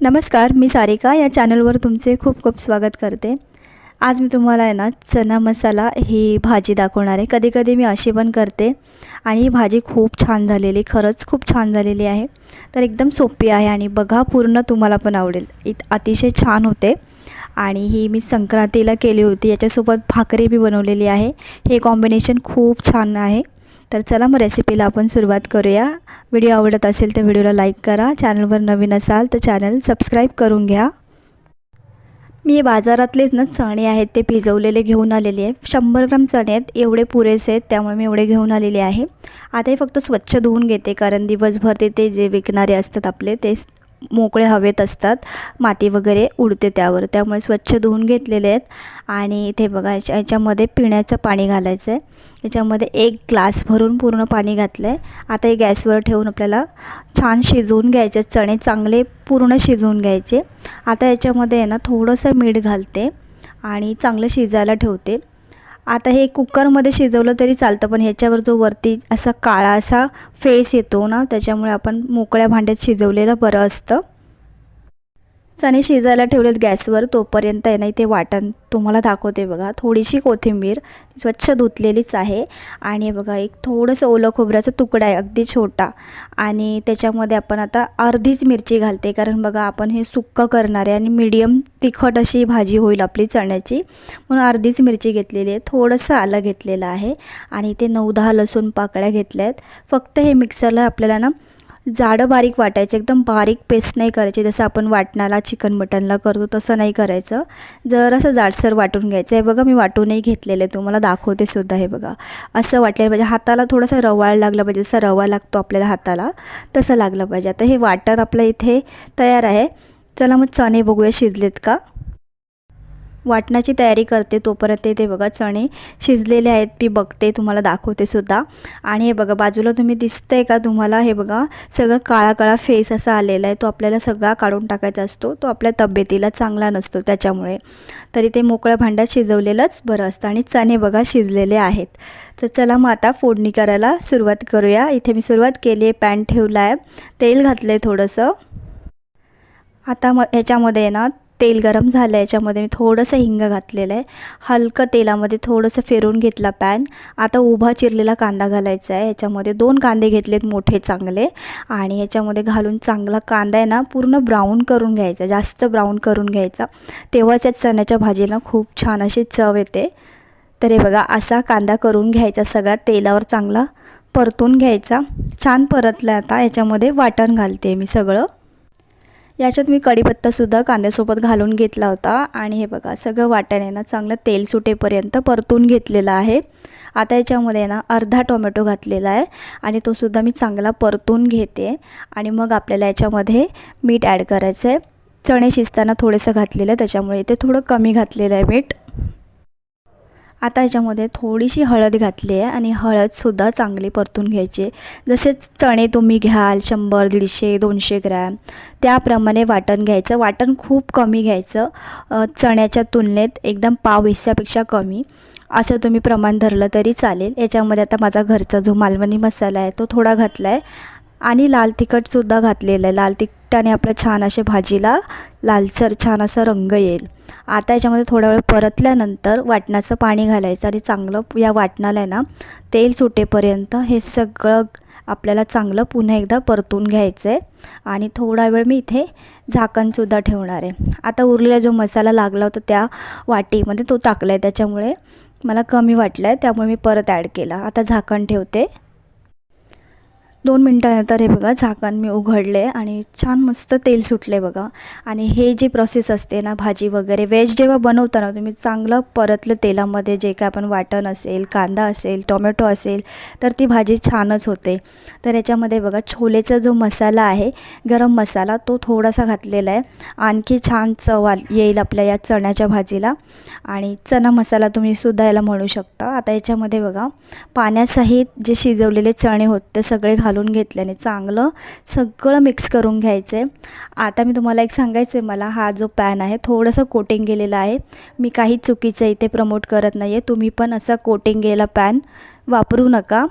नमस्कार मी सारिका. या चॅनलवर तुमचे खूप खूप स्वागत करते. आज मी तुम्हाला आहे ना चना मसाला ही भाजी दाखवणार आहे. कधी कधी मी अशी पण करते. आणि ही भाजी खूप छान झालेली खरंच खूप छान झालेली आहे. तर एकदम सोपी आहे आणि बघा पूर्ण तुम्हाला पण आवडेल. इत अतिशय छान होते. आणि ही मी संक्रांतीला केली होती. याच्यासोबत भाकरी बी बनवलेली आहे. हे कॉम्बिनेशन खूप छान आहे. तर चला मग रेसिपीला आपण सुरुवात करूया. व्हिडिओ आवडत असेल तर व्हिडिओला लाईक करा. चॅनलवर नवीन असाल तर चॅनल सबस्क्राईब करून घ्या. मी बाजारातलेच ना चणे आहेत ते भिजवलेले घेऊन आलेले आहे शंभर ग्राम चणे आहेत एवढे पुरेसे आहेत त्यामुळे मी एवढे घेऊन आलेले आहे. आता हे फक्त स्वच्छ धुवून घेते कारण दिवसभर ते ते जे विकणारे असतात आपले ते मोकळे हवेत असतात. माती वगैरे उडते त्यावर. त्यामुळे स्वच्छ धुवून घेतलेले आहेत. आणि इथे बघा याच्या याच्यामध्ये पिण्याचं पाणी घालायचं आहे याच्यामध्ये एक ग्लास भरून पूर्ण पाणी घातलं आहे आता हे गॅसवर ठेवून आपल्याला छान शिजवून घ्यायचे. चणे चांगले पूर्ण शिजवून घ्यायचे. आता याच्यामध्ये आहे ना थोडंसं मीठ घालते आणि चांगलं शिजायला ठेवते. आता हे कुकरमध्ये शिजवलं तरी चालतं पण ह्याच्यावर जो वरती असा काळा असा फेस येतो ना त्याच्यामुळे आपण मोकळ्या भांड्यात शिजवलेलं बरं असतं. चणे शिजायला ठेवलेत गॅसवर तोपर्यंत आहे ना इथे वाटण तुम्हाला दाखवते बघा. थोडीशी कोथिंबीर स्वच्छ धुतलेलीच आहे. आणि बघा एक थोडंसं ओलं खोबऱ्याचा तुकडा आहे अगदी छोटा. आणि त्याच्यामध्ये आपण आता अर्धीच मिरची घालते कारण बघा आपण हे सुक्कं करणार आहे आणि मीडियम तिखट अशी भाजी होईल आपली चण्याची. म्हणून अर्धीच मिरची घेतलेली आहे थोडंसं आलं घेतलेलं आहे. आणि ते नऊ दहा लसूण पाकळ्या घेतल्या आहेत फक्त हे मिक्सरला आपल्याला ना जाडं बारीक वाटायचं एकदम बारीक पेस्ट नाही करायची जसं आपण वाटणाला चिकन मटनला करतो तसं नाही करायचं. जरासं जाडसर वाटून घ्यायचं. आहे बघा मी वाटूनही घेतलेलं आहे तुम्हाला दाखवते सुद्धा हे बघा. असं वाटलेलं पाहिजे. हाताला थोडंसं रवाळ लागलं पाहिजे. जसा रवा लागतो आपल्याला हाताला तसं लागलं पाहिजे. आता हे वाटण आपलं इथे तयार आहे. चला मग चणे बघूया शिजलेत का? वाटणाची तयारी करते तोपर्यंत ते बघा चणे शिजलेले आहेत मी बघते तुम्हाला दाखवते सुद्धा. आणि हे बघा बाजूला तुम्ही दिसतंय का तुम्हाला? हे बघा सगळं काळा काळा फेस असा आलेला आहे. तो आपल्याला सगळा काढून टाकायचा असतो. तो आपल्या तब्येतीला चांगला नसतो त्याच्यामुळे. तरी ते मोकळ्या भांड्यात शिजवलेलंच बरं असतं. आणि चणे बघा शिजलेले आहेत. तर चला मग आता फोडणी करायला सुरुवात करूया. इथे मी सुरुवात केली आहे पॅन ठेवला आहे तेल घातलं आहे थोडंसं. आता मग ह्याच्यामध्ये ना तेल गरम झालं आहे याच्यामध्ये मी थोडंसं हिंग घातलेलं आहे. हलकं तेलामध्ये थोडंसं फिरून घेतला पॅन आता उभा चिरलेला कांदा घालायचा आहे. याच्यामध्ये दोन कांदे घेतलेत मोठे चांगले. आणि याच्यामध्ये घालून चांगला कांदा आहे ना पूर्ण ब्राऊन करून घ्यायचा जास्त ब्राऊन करून घ्यायचा. तेव्हाच या चण्याच्या भाजीला खूप छान अशी चव येते. तर हे बघा असा कांदा करून घ्यायचा सगळा तेलावर चांगला परतून घ्यायचा. छान परतला आता. याच्यामध्ये वाटण घालते मी सगळं. याच्यात मी कढीपत्तासुद्धा कांद्यासोबत घालून घेतला होता. आणि हे बघा सगळं वाटण ना चांगलं तेल सुटेपर्यंत परतून घेतलेलं आहे. आता याच्यामध्ये ना अर्धा टोमॅटो घातलेला आहे आणि तो सुद्धा मी चांगला परतून घेते. आणि मग आपल्याला याच्यामध्ये मीठ ॲड करायचं आहे. चणे शिजताना थोडंसं घातलेलं आहे त्याच्यामुळे ते थोडं कमी घातलेलं आहे मीठ. आता याच्यामध्ये थोडीशी हळद घातली आहे आणि हळदसुद्धा चांगली परतून घ्यायची जसे चणे तुम्ही घ्याल शंभर दीडशे दोनशे ग्रॅम त्याप्रमाणे वाटण घ्यायचं. वाटण खूप कमी घ्यायचं. चण्याच्या तुलनेत एकदम पाव हिस्सापेक्षा कमी. असं तुम्ही प्रमाण धरलं तरी चालेल. याच्यामध्ये आता माझा घरचा जो मालवणी मसाला आहे तो थोडा घातला आहे आणि लाल तिखटसुद्धा घातलेलं आहे. लाल त्याने आपल्या छान असे भाजीला लालसर छान असा रंग येईल. आता याच्यामध्ये थोडा वेळ परतल्यानंतर वाटणाचं पाणी घालायचं आणि चांगलं या वाटणाला आहे ना तेल सुटेपर्यंत हे सगळं आपल्याला चांगलं पुन्हा एकदा परतून घ्यायचं आहे आणि थोडा वेळ मी इथे झाकणसुद्धा ठेवणार आहे. आता उरलेला जो मसाला लागला होता त्या वाटीमध्ये तो टाकला आहे त्याच्यामुळे मला कमी वाटलं आहे त्यामुळे मी परत ॲड केला. आता झाकण ठेवते. दोन मिनटानंतर हे बघा झाकण मी उघडले आणि छान मस्त तेल सुटले बघा. आणि हे जी प्रोसेस असते ना भाजी वगैरे व्हेज जेव्हा बनवता ना तुम्ही चांगलं परतलं तेलामध्ये जे काय आपण वाटण असेल कांदा असेल टोमॅटो असेल तर ती भाजी छानच होते. तर याच्यामध्ये बघा छोलेचा जो मसाला आहे गरम मसाला तो थोडासा घातलेला आहे. आणखी छान चव येईल आपल्या या चण्याच्या भाजीला. आणि चणा मसाला तुम्ही सुद्धा याला म्हणू शकता. आता याच्यामध्ये बघा पाण्यासहित जे शिजवलेले चणे होते ते सगळे घालून घेतल्याने चांगलं सगळं मिक्स करून घ्यायचं आहे आता मी तुम्हाला एक सांगायचं आहे मला हा जो पॅन आहे थोडंसं कोटिंग गेलेला आहे. मी काही चुकीचं इथे प्रमोट करत नाही आहे तुम्ही पण असा कोटिंग गेला पॅन वापरू नका.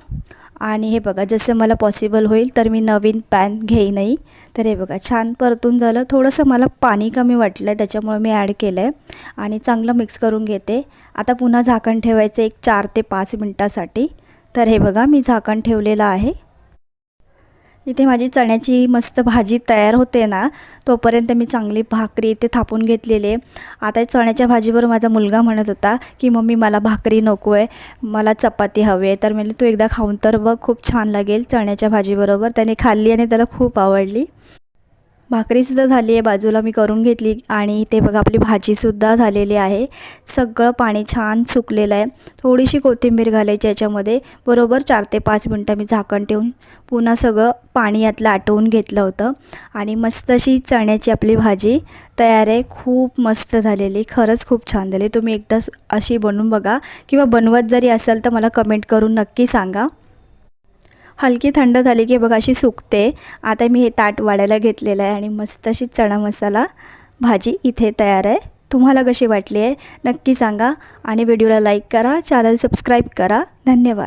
आणि हे बघा जसं मला पॉसिबल होईल तर मी नवीन पॅन घेईनही. तर हे बघा छान परतून झालं. थोडंसं मला पाणी कमी वाटलं आहे त्याच्यामुळे मी ॲड केलं आहे आणि चांगलं मिक्स करून घेते. आता पुन्हा झाकण ठेवायचं एक चार ते पाच मिनटासाठी. तर हे बघा मी झाकण ठेवलेलं आहे. इथे माझी चण्याची मस्त भाजी तयार होते ना तोपर्यंत मी चांगली भाकरी इथे थापून घेतलेली आहे. आता चण्याच्या भाजीवर माझा मुलगा म्हणत होता की मम्मी मला भाकरी नको आहे मला चपाती हवी आहे. तर म्हणजे तू एकदा खाऊन तर बघ खूप छान लागेल चण्याच्या भाजीबरोबर. त्याने खाल्ली आणि त्याला खूप आवडली. भाकरीसुद्धा झाली आहे बाजूला मी करून घेतली आणि ते बघा आपली भाजीसुद्धा झालेली आहे. सगळं पाणी छान सुकलेलं आहे. थोडीशी कोथिंबीर घालायची याच्यामध्ये. बरोबर चार ते पाच मिनटं मी झाकण ठेवून पुन्हा सगळं पाणी यातलं आटवून घेतलं होतं. आणि मस्त अशी चण्याची आपली भाजी तयार आहे. खूप मस्त झालेली. खरंच खूप छान झाली. तुम्ही एकदा अशी बनवून बघा किंवा बनवत जरी असाल तर मला कमेंट करून नक्की सांगा. हलकी थंड झाली की बघा अशी सुकते. आता मी हे ताट वाढायला घेतलेलं आहे आणि मस्त अशी चणा मसाला भाजी इथे तयार आहे. तुम्हाला कशी वाटली आहे नक्की सांगा आणि व्हिडिओला लाईक करा चॅनल सबस्क्राईब करा. धन्यवाद.